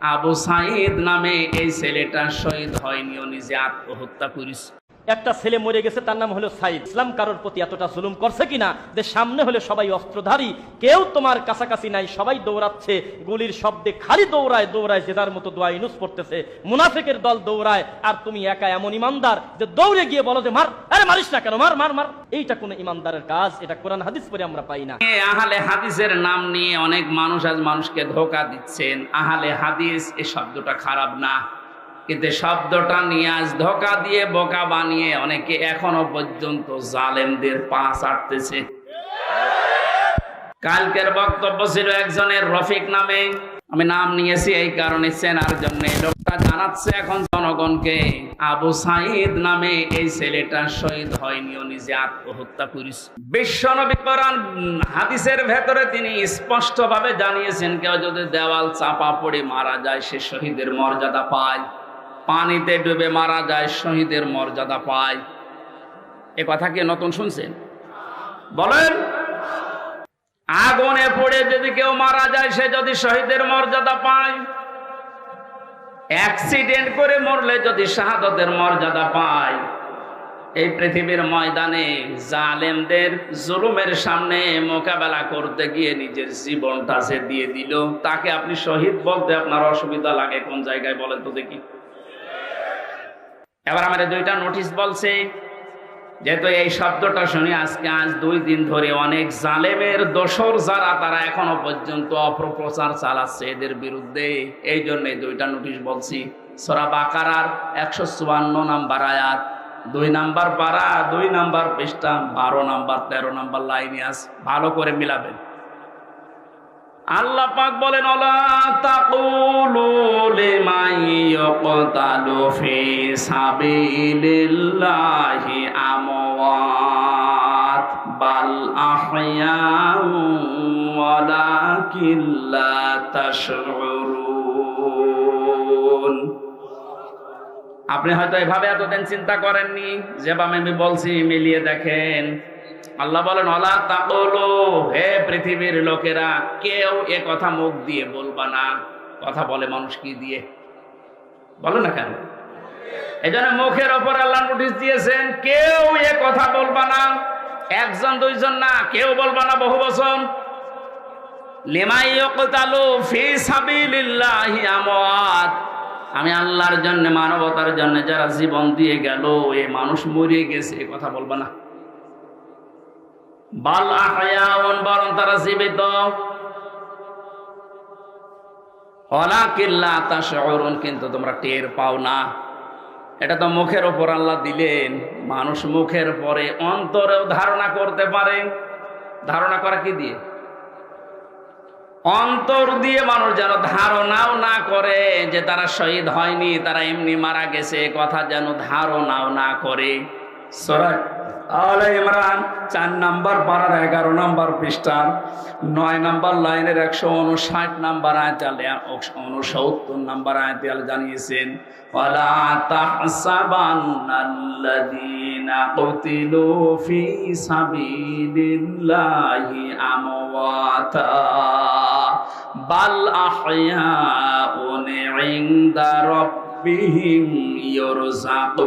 আবু সাইদ নামে এই ছেলেটা শহীদ হয়নি, ও নিজে আত্মহত্যা করিস একটা ছেলে মরে গেছে, তার নাম হলো সাইদ। ইসলাম কারোর প্রতি এতটা জুলুম করছে কিনা? যে সামনে হলে সবাই অস্ত্রধারী। কেউ তোমার কাছাকাছি নাই, সবাই দৌড়াচ্ছে। গুলির শব্দে খালি দৌড়ায় দৌড়ায় যে যার মতো দোয়া ইনুস পড়তেছে। মুনাফিকের দল দৌড়ায়, আর তুমি একা এমন ইমানদার যে দৌড়ে গিয়ে বলো যে, মার! আরে মারিস না কেন, মার মার মার। এইটা ইমানদারের কাজ, এটা কোরআন হাদিস পরে আমরা পাই না। আহলে হাদিসের নাম নিয়ে অনেক মানুষ আজ মানুষকে ধোকা দিচ্ছেন। আহলে হাদিস শব্দটা খারাপ না। কিন্তু শব্দটা নিয়ে আজ ধোকা দিয়ে বোকা বানিয়ে অনেকে এখনও পর্যন্ত জালেমদের পা কালকের বক্তব্য ছিল একজনের রফিক নামে। আমি নাম নিয়েছি এই কারণে চেনার জন্য। লোকটা জানাচ্ছে এখন জনগণকে। আবু সাইদ নামে এই ছেলেটা শহীদ হয়নি ও নিজে আত্মহত্যা করিস বিশ্বনবী কোরআন হাদিসের ভেতরে তিনি স্পষ্ট ভাবে জানিয়েছেন, কেউ যদি দেওয়াল চাপা পড়ে মারা যায়, সে শহীদের মর্যাদা পায়। পানিতে ডুবে মারা যায়, শহীদের মর্যাদা পায়। এ কথা কি নতুন শুনছেন? বলেন। আগুনে পড়ে যদি কেউ মারা যায়, সে যদি শহীদের মর্যাদা পায় অ্যাক্সিডেন্ট করে মরলে যদি শাহাদতের মর্যাদা পায়, এই পৃথিবীর ময়দানে জালেমদের জুলুমের সামনে মোকাবেলা করতে গিয়ে নিজের জীবনটা সে দিয়ে দিল। তাকে আপনি শহীদ বলতে আপনার অসুবিধা লাগে, কোন জায়গায় বলেন তো দেখি। এবার আমাদের দুইটা নোটিশ বলছে যেহেতু এই শব্দটা শুনি আজকে আজ দুই দিন ধরে অনেক জালেমের দোসর যারা, তারা এখনও পর্যন্ত অপপ্রচার চালাচ্ছে এদের বিরুদ্ধে। এই জন্য দুইটা নোটিশ বলছি। সোরা বাকারার একশো চুয়ান্ন নাম্বার আয়াত। দুই নাম্বার পারা, দুই নাম্বার পৃষ্ঠা, বারো নাম্বার, তেরো নাম্বার লাইনে আস। ভালো করে মিলাবেন। আল্লাহ পাক বলেন অলা তাকুলু বাল আপনি হয়তো এভাবে এতদিন চিন্তা করেননি যেভাবে আমি বলছি, মিলিয়ে দেখেন। আল্লাহ বলেন, অলা তাকলো হে পৃথিবীর লোকেরা, কেউ এ কথা মুখ দিয়ে বলবা না। কথা বলে মানুষ কি দিয়ে? বলো না কেন? এই জন্য মুখের ওপর আল্লাহ নোটিশ দিয়েছেন, কেউ এ কথা বলবা না। একজন, দুইজন না, কেউ বলবা না বহু আমওয়াত। আমি আল্লাহর জন্য, মানবতার জন্য যারা জীবন দিয়ে গেল, এ মানুষ মরে গেছে কথা বলবা না। বাল আহয়াউন, বরং তারা জীবিত। অলাকিল্লা তাশউরুন, কিন্তু তোমরা টের পাও না। এটা তো মুখের ওপর আল্লাহ দিলেন। মানুষ মুখের পরে অন্তরেও ধারণা করতে পারে। ধারণা করা কি দিয়ে? অন্তর দিয়ে মানুষ যেন ধারণাও না করে যে তারা শহীদ হয়নি, তারা এমনি মারা গেছে কথা যেন ধারণাও না করে। সরাই। ইমরান, চার নাম্বার পাড়ার এগারো নাম্বার পৃষ্ঠান নয় নাম্বার লাইনের একশো উনষাট নাম্বার আয়তালে উনসত্তর নাম্বার আয়তাল জানিয়েছেন বাল আহয়াউন ইনদা রাব্বিহিম ইরযাকুন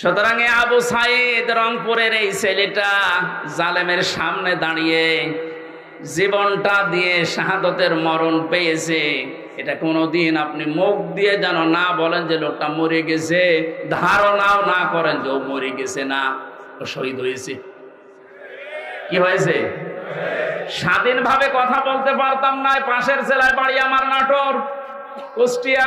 সুতরাং আবু সাইদ রংপুরের এই ছেলেটা জালেমের সামনে দাঁড়িয়ে জীবনটা দিয়ে শাহাদতের মরণ পেয়েছে। এটা কোনোদিন আপনি মুখ দিয়ে যেন না বলেন যে লোকটা মরে গেছে। ধারণাও না করেন যে ও মরে গেছে না, ও শহীদ হয়েছে। কি হয়েছে? স্বাধীনভাবে কথা বলতে পারতাম না পাশের জেলায় বাড়ি আমার নাটোর, কুষ্টিয়া।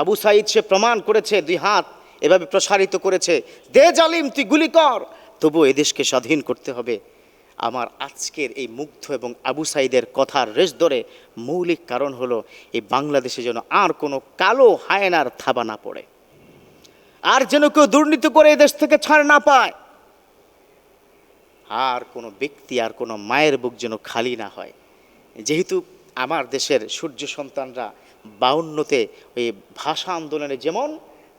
আবু সাইদ সে প্রমাণ করেছে, দুই হাত এভাবে প্রসারিত করেছে, দে জালিম, তুই গুলি কর। তবু এদেশকে স্বাধীন করতে হবে। আমার আজকের এই মুগ্ধ এবং আবু সাইদের কথার রেশ ধরে মৌলিক কারণ হলো, এই বাংলাদেশে যেন আর কোনো কালো হায়নার থাবা না পড়ে। আর যেন কেউ দুর্নীতি করে এদেশ থেকে ছাড় না পায়। আর কোনো ব্যক্তি আর কোনো মায়ের বুক যেন খালি না হয়। যেহেতু আমার দেশের সূর্য সন্তানরা বাউন্নতে ওই ভাষা আন্দোলনে যেমন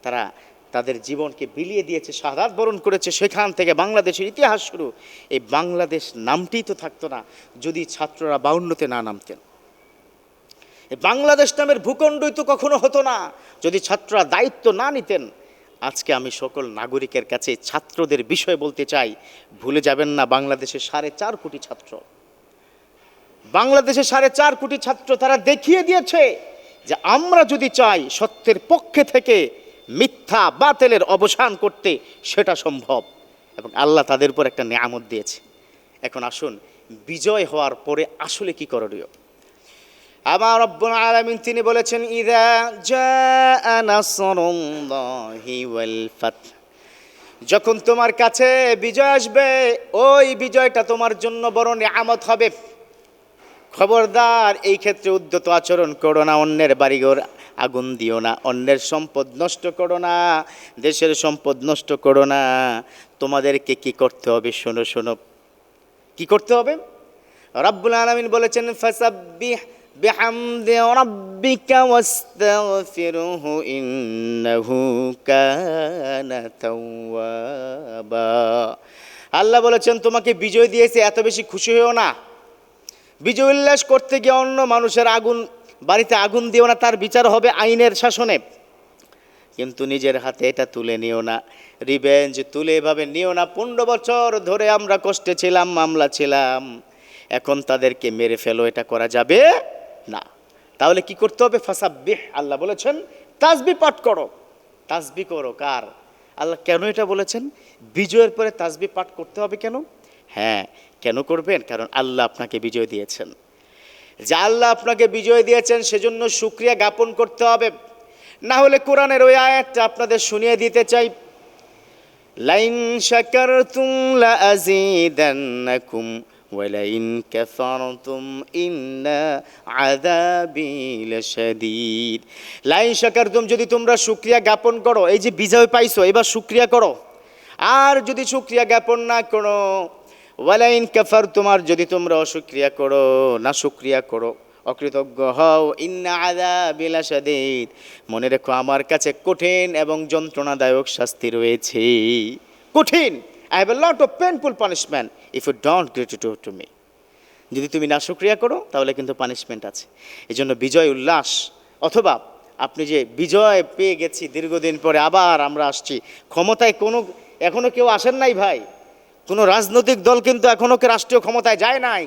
তারা তাদের জীবনকে বিলিয়ে দিয়েছে শাহাদ বরণ করেছে, সেখান থেকে বাংলাদেশের ইতিহাস শুরু। এই বাংলাদেশ নামটিই তো থাকতো না, যদি ছাত্ররা বাউন্নতে না নামতেন। বাংলাদেশ নামের ভূখণ্ডই তো কখনো হতো না। যদি ছাত্ররা দায়িত্ব না নিতেন, আজকে আমি সকল নাগরিকের কাছে ছাত্রদের বিষয় বলতে চাই, ভুলে যাবেন না, বাংলাদেশে সাড়ে চার কোটি ছাত্র। বাংলাদেশে সাড়ে চার কোটি ছাত্র তারা দেখিয়ে দিয়েছে। যে আমরা যদি চাই সত্যের পক্ষে থেকে মিথ্যা বাতেলের অবসান করতে সেটা সম্ভব। এবং আল্লাহ তাদের উপর একটা নিয়ামত দিয়েছে। এখন আসুন, বিজয় হওয়ার পরে আসলে কি করণীয়? আমার রব্বুল আলামিন তিনি বলেছেন, ইদা জাআ নাসরুল্লাহি ওয়াল ফাত যখন তোমার কাছে বিজয় আসবে, ওই বিজয়টা তোমার জন্য বড় নিয়ামত হবে। খবরদার, এই ক্ষেত্রে উদ্যত আচরণ করো না, অন্যের বাড়িঘর আগুন দিও না, অন্যের সম্পদ নষ্ট করো না, দেশের সম্পদ নষ্ট করো না। তোমাদেরকে কি করতে হবে? শোনো শোনো। কি করতে হবে? রব্বুল আলামিন বলেছেন, ফাসাব্বিহ আল্লাহ বলেছেন, তোমাকে বিজয় দিয়েছে, এত বেশি খুশি হয়েও না। বিজয় উল্লাস করতে গিয়ে অন্য মানুষের আগুন, বাড়িতে আগুন দিও না, তার বিচার হবে আইনের শাসনে। কিন্তু নিজের হাতে এটা তুলে নিও না। রিভেঞ্জ তুলে এভাবে নিও না। পনেরো বছর ধরে আমরা কষ্টে ছিলাম, মামলা ছিলাম। এখন তাদেরকে মেরে ফেলো, এটা করা যাবে না। তাহলে কি করতে হবে? ফাসাব্বিহ, আল্লাহ বলেছেন তাসবি পাঠ করো। তাসবি করো কার? আল্লাহ কেন এটা বলেছেন? বিজয়ের পরে তাসবি পাঠ করতে হবে কেন? হ্যাঁ কেন করবেন? কারণ আল্লাহ আপনাকে বিজয় দিয়েছেন। যে আল্লাহ আপনাকে বিজয় দিয়েছেন, সেজন্য সুক্রিয়া জ্ঞাপন করতে হবে। না হলে কোরআনের ওই আয়াতটা আপনাদের শুনিয়ে দিতে চাই। লাইন শাকারতুম লা আযীদান্নাকুম ওয়ালাইন কাফারতুম ইন্না আযাবি লাশাদীদ। লাইন শাকারতুম, যদি তোমরা শুকরিয়া জ্ঞাপন করো, এই যে বিজয় পাইছো, এবার শুকরিয়া করো। আর যদি শুকরিয়া জ্ঞাপন না করো ওয়ালাইন কাফার, তোমার যদি তোমরা অসুক্রিয়া করো, না শুক্রিয়া করো, অকৃতজ্ঞ হও। ইন্না আদা মনে রেখো, আমার কাছে কঠিন এবং যন্ত্রণাদায়ক শাস্তি রয়েছে। কঠিন! I have a lot of painful punishment if you don't great to me যদি তুমি না শুক্রিয়া করো, তাহলে কিন্তু পানিশমেন্ট আছে। এই জন্য বিজয় উল্লাস। অথবা আপনি যে বিজয় পেয়ে গেছি, দীর্ঘদিন পরে আবার আমরা আসছি। ক্ষমতায় কোনো এখনও কেউ আসেন নাই ভাই। কোনো রাজনৈতিক দল কিন্তু এখনও কি রাষ্ট্রীয় ক্ষমতায় যায় নাই?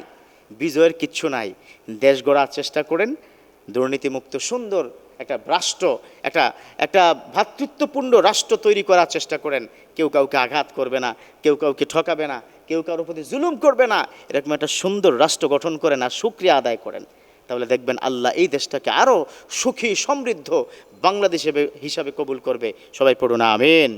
বিজয়ের কিচ্ছু নাই। দেশ গড়ার চেষ্টা করেন। দুর্নীতিমুক্ত, সুন্দর একটা রাষ্ট্র, একটা একটা ভ্রাতৃত্বপূর্ণ রাষ্ট্র তৈরি করার চেষ্টা করেন। কেউ কাউকে আঘাত করবে না, কেউ কাউকে ঠকাবে না, কেউ কারোর প্রতি জুলুম করবে না। এরকম একটা সুন্দর রাষ্ট্র গঠন করেন আর সুক্রিয়া আদায় করেন। তাহলে দেখবেন আল্লাহ এই দেশটাকে আরও সুখী, সমৃদ্ধ বাংলাদেশ হিসাবে কবুল করবে। সবাই পড়ুন, আমিন।